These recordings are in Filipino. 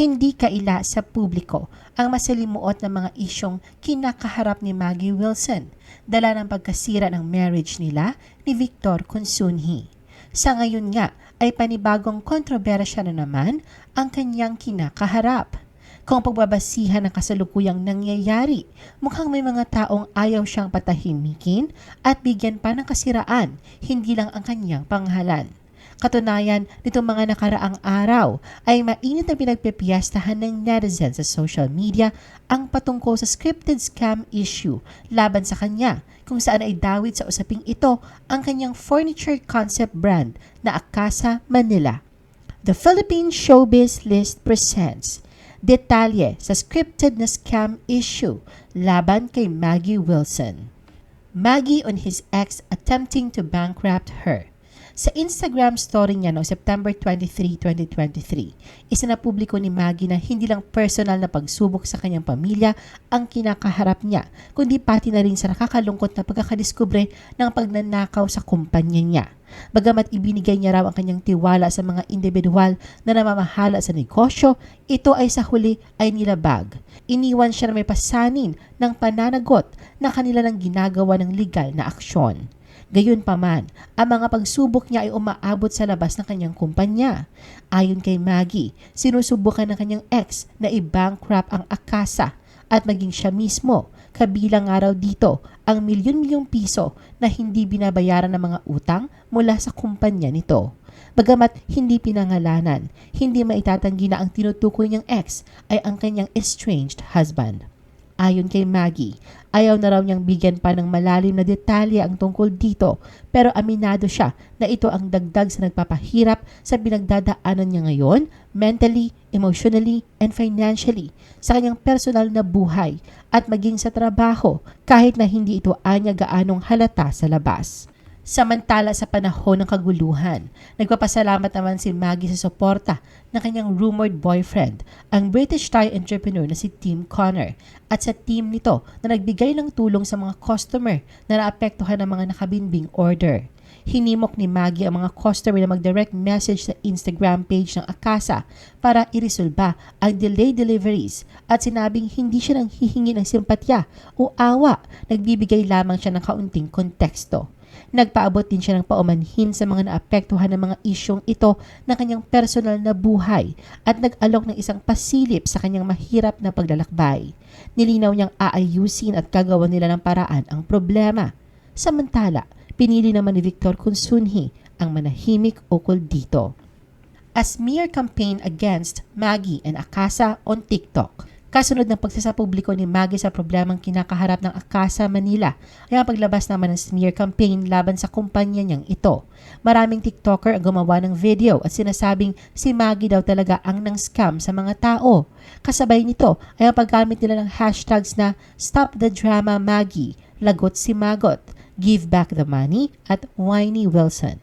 Hindi kaila sa publiko ang masalimuot na mga isyong kinakaharap ni Maggie Wilson dala ng pagkasira ng marriage nila ni Victor Consunji. Sa ngayon nga ay panibagong kontrobersya na naman ang kanyang kinakaharap. Kung pagbabasihan ng kasalukuyang nangyayari, mukhang may mga taong ayaw siyang patahimikin at bigyan pa ng kasiraan, hindi lang ang kanyang panghalan. Katunayan, nitong mga nakaraang araw ay mainit na pinagpipiyastahan ng netizens sa social media ang patungkol sa scripted scam issue laban sa kanya kung saan ay dawit sa usaping ito ang kanyang furniture concept brand na Akasa Manila. The Philippine Showbiz List presents detalye sa scripted na scam issue laban kay Maggie Wilson. Maggie on his ex attempting to bankrupt her. Sa Instagram story niya noong September 23, 2023, isinapubliko ni Maggie na hindi lang personal na pagsubok sa kanyang pamilya ang kinakaharap niya, kundi pati na rin sa nakakalungkot na pagkakadiskubre ng pagnanakaw sa kumpanya niya. Bagamat ibinigay niya raw ang kanyang tiwala sa mga individual na namamahala sa negosyo, ito ay sa huli ay nilabag. Iniwan siya na may pasanin ng pananagot na kanila ng ginagawa ng legal na aksyon. Gayunpaman, ang mga pagsubok niya ay umaabot sa labas ng kanyang kumpanya. Ayon kay Maggie, sinusubukan ng kanyang ex na i-bankrupt ang Akasa at maging siya mismo. Kabilang araw dito ang milyon-milyong piso na hindi binabayaran ng mga utang mula sa kumpanya nito. Bagamat hindi pinangalanan, hindi maitatanggi na ang tinutukoy niyang ex ay ang kanyang estranged husband. Ayon kay Maggie, ayaw na raw niyang bigyan pa ng malalim na detalye ang tungkol dito pero aminado siya na ito ang dagdag sa nagpapahirap sa pinagdadaanan niya ngayon, mentally, emotionally, and financially sa kanyang personal na buhay at maging sa trabaho kahit na hindi ito anya gaanong halata sa labas. Samantala sa panahon ng kaguluhan, nagpapasalamat naman si Maggie sa suporta ng kanyang rumored boyfriend, ang British Thai entrepreneur na si Tim Connor, at sa team nito na nagbigay ng tulong sa mga customer na naapektuhan ng mga nakabinbing order. Hinimok ni Maggie ang mga customer na mag-direct message sa Instagram page ng Akasa para iresolba ang delayed deliveries at sinabing hindi siya nang hihingi ng simpatya o awa, nagbibigay lamang siya ng kaunting konteksto. Nagpaabot din siya ng paumanhin sa mga naapektuhan ng mga isyong ito ng kanyang personal na buhay at nag-alok ng isang pasilip sa kanyang mahirap na paglalakbay. Nilinaw niyang aayusin at gagawa nila ng paraan ang problema. Samantala, pinili naman ni Victor Kunsunhi ang manahimik ukol dito. A smear campaign against Maggie and Akasa on TikTok. Kasunod ng pagsasapubliko ni Maggie sa problemang kinakaharap ng Akasa Manila ay ang paglabas naman ng smear campaign laban sa kumpanya niyang ito. Maraming TikToker ang gumawa ng video at sinasabing si Maggie daw talaga ang nang scam sa mga tao. Kasabay nito ay ang paggamit nila ng hashtags na Stop the Drama Maggie, Lagot si Magot, Give Back the Money at Whiny Wilson.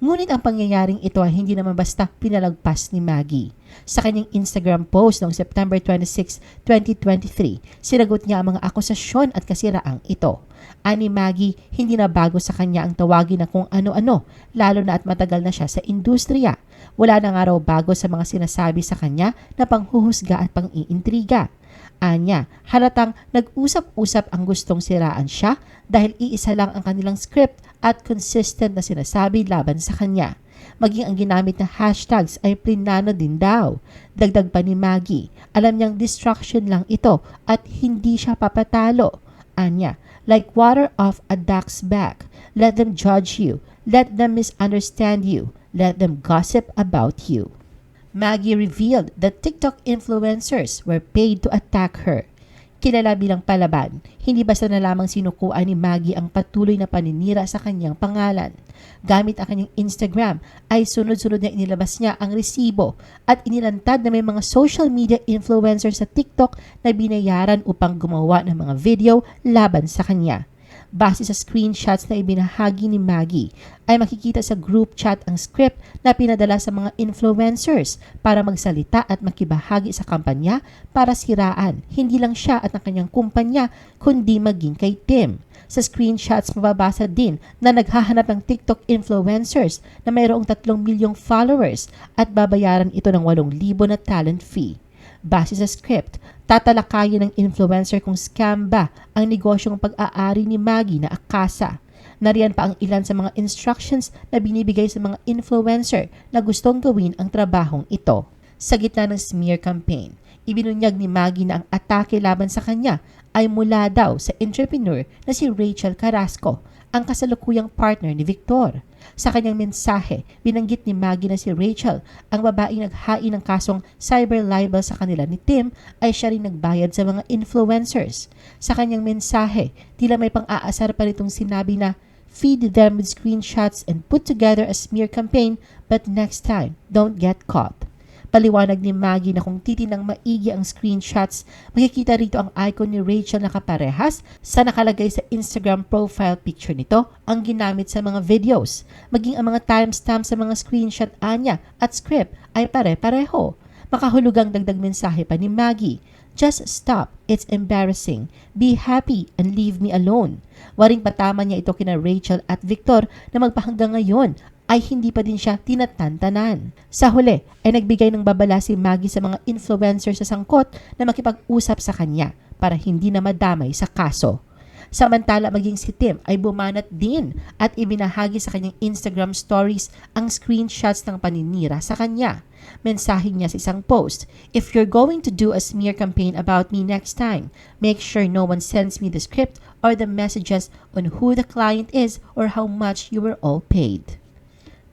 Ngunit ang pangyayaring ito ay hindi naman basta pinalagpas ni Maggie. Sa kanyang Instagram post noong September 26, 2023, sinagot niya ang mga akusasyon at kasiraang ito. Ani Maggie, hindi na bago sa kanya ang tawagin na kung ano-ano, lalo na at matagal na siya sa industriya. Wala na nga raw bago sa mga sinasabi sa kanya na panghuhusga at pang-iintriga. Anya, halatang nag-usap-usap ang gustong siraan siya dahil iisa lang ang kanilang script at consistent na sinasabi laban sa kanya. Maging ang ginamit na hashtags ay plinano din daw. Dagdag pa ni Maggie, alam niyang distraction lang ito at hindi siya papatalo. Anya, like water off a duck's back. Let them judge you. Let them misunderstand you. Let them gossip about you. Maggie revealed that TikTok influencers were paid to attack her. Kilala bilang palaban, hindi basta na lamang sinukuan ni Maggie ang patuloy na paninira sa kanyang pangalan. Gamit ang kanyang Instagram ay sunod-sunod na inilabas niya ang resibo at inilantad na may mga social media influencers sa TikTok na binayaran upang gumawa ng mga video laban sa kanya. Base sa screenshots na ibinahagi ni Maggie, ay makikita sa group chat ang script na pinadala sa mga influencers para magsalita at makibahagi sa kampanya para siraan hindi lang siya at ang kanyang kumpanya kundi maging kay Tim. Sa screenshots mababasa din na naghahanap ng TikTok influencers na mayroong 3 milyong followers at babayaran ito ng 8,000 na talent fee. Base sa script, tatalakayin ng influencer kung scam ba ang negosyong pag-aari ni Maggie na akasa. Nariyan pa ang ilan sa mga instructions na binibigay sa mga influencer na gustong gawin ang trabahong ito. Sa gitna ng smear campaign, ibinunyag ni Maggie na ang atake laban sa kanya ay mula daw sa entrepreneur na si Rachel Carrasco, ang kasalukuyang partner ni Victor. Sa kanyang mensahe, binanggit ni Maggie na si Rachel, ang babaeng naghain ng kasong cyber libel sa kanila ni Tim, ay siya rin nagbayad sa mga influencers. Sa kanyang mensahe, tila may pang-aasar pa nitong sinabi na feed them with screenshots and put together a smear campaign but next time, don't get caught. Paliwanag ni Maggie na kung titinang maigi ang screenshots, makikita rito ang icon ni Rachel na kaparehas sa nakalagay sa Instagram profile picture nito ang ginamit sa mga videos. Maging ang mga timestamp sa mga screenshot anya at script ay pare-pareho. Makahulugang dagdag mensahe pa ni Maggie. Just stop. It's embarrassing. Be happy and leave me alone. Waring patama niya ito kina Rachel at Victor na magpahanggang ngayon ay hindi pa din siya tinatantanan. Sa huli ay nagbigay ng babala si Maggie sa mga influencer sa sangkot na makipag-usap sa kanya para hindi na madamay sa kaso. Samantala maging si Tim ay bumanat din at ibinahagi sa kanyang Instagram stories ang screenshots ng paninira sa kanya. Mensahe niya sa isang post, If you're going to do a smear campaign about me next time, make sure no one sends me the script or the messages on who the client is or how much you were all paid.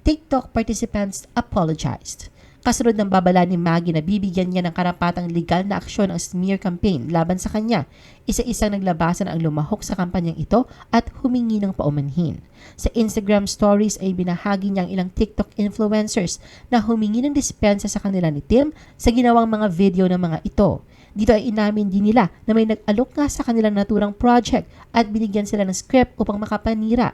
TikTok participants apologized. Kasunod ng babala ni Maggie na bibigyan niya ng karapatang legal na aksyon ang smear campaign laban sa kanya, isa-isang naglabasan ang lumahok sa kampanyang ito at humingi ng paumanhin. Sa Instagram stories ay binahagi niya ang ilang TikTok influencers na humingi ng dispensa sa kanila ni Tim sa ginawang mga video ng mga ito. Dito ay inamin din nila na may nag-alok nga sa kanilang naturang project at binigyan sila ng script upang makapanira.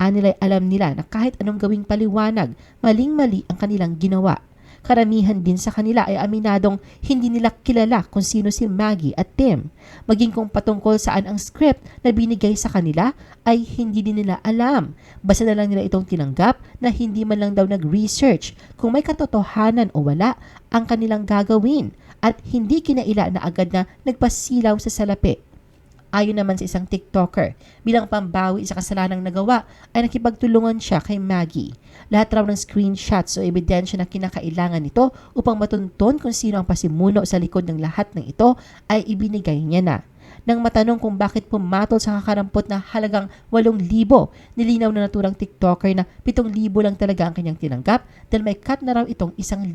Anilay alam nila na kahit anong gawing paliwanag, maling-mali ang kanilang ginawa. Karamihan din sa kanila ay aminadong hindi nila kilala kung sino si Maggie at Tim. Maging kung patungkol saan ang script na binigay sa kanila ay hindi din nila alam. Basta na lang nila itong tinanggap na hindi man lang daw nag-research kung may katotohanan o wala ang kanilang gagawin at hindi kinaila na agad na nagpasilaw sa salapi. Ayon naman sa isang TikToker, bilang pambawi sa kasalanang nagawa ay nakipagtulungan siya kay Maggie. Lahat raw ng screenshots o ebidensya na kinakailangan nito upang matunton kung sino ang pasimuno sa likod ng lahat ng ito ay ibinigay niya na. Nang matanong kung bakit pumatol sa kakarampot na halagang 8,000, nilinaw na naturang TikToker na 7,000 lang talaga ang kanyang tinanggap dahil may cut na raw itong 1,000.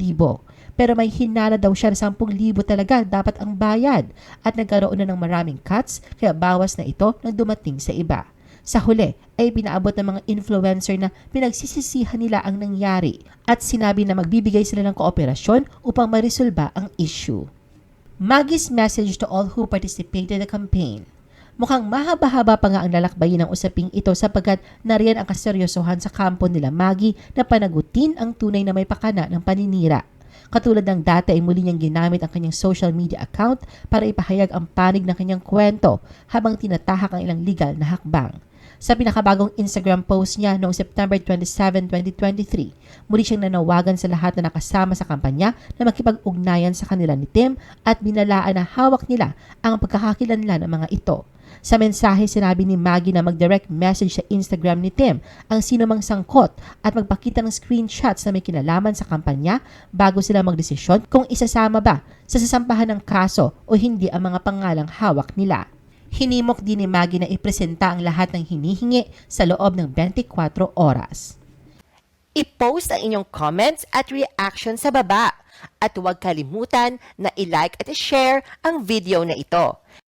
Pero may hinala daw siya na 10,000 talaga dapat ang bayad at nagkaroon na ng maraming cuts kaya bawas na ito nang dumating sa iba. Sa huli ay pinaabot ng mga influencer na pinagsisisihan nila ang nangyari at sinabi na magbibigay sila ng kooperasyon upang marisolba ang issue. Maggie's message to all who participated in the campaign. Mukhang mahaba-haba pa nga ang lalakbayin ng usaping ito sapagkat nariyan ang kaseryosohan sa kampo nila Maggie na panagutin ang tunay na may pakana ng paninira. Katulad ng dati ay muli niyang ginamit ang kanyang social media account para ipahayag ang panig ng kanyang kwento habang tinatahak ang ilang legal na hakbang. Sa pinakabagong Instagram post niya noong September 27, 2023, muli siyang nanawagan sa lahat na nakasama sa kampanya na makipag-ugnayan sa kanila ni Tim at binalaan na hawak nila ang pagkakakilanlan ng mga ito. Sa mensahe, sinabi ni Maggie na mag-direct message sa Instagram ni Tim ang sino mang sangkot at magpakita ng screenshots na may kinalaman sa kampanya bago sila magdesisyon kung isasama ba sa sasampahan ng kaso o hindi ang mga pangalang hawak nila. Hinimok din ni Maggie na ipresenta ang lahat ng hinihingi sa loob ng 24 oras. I-post ang inyong comments at reaction sa baba. At huwag kalimutan na i-like at i-share ang video na ito.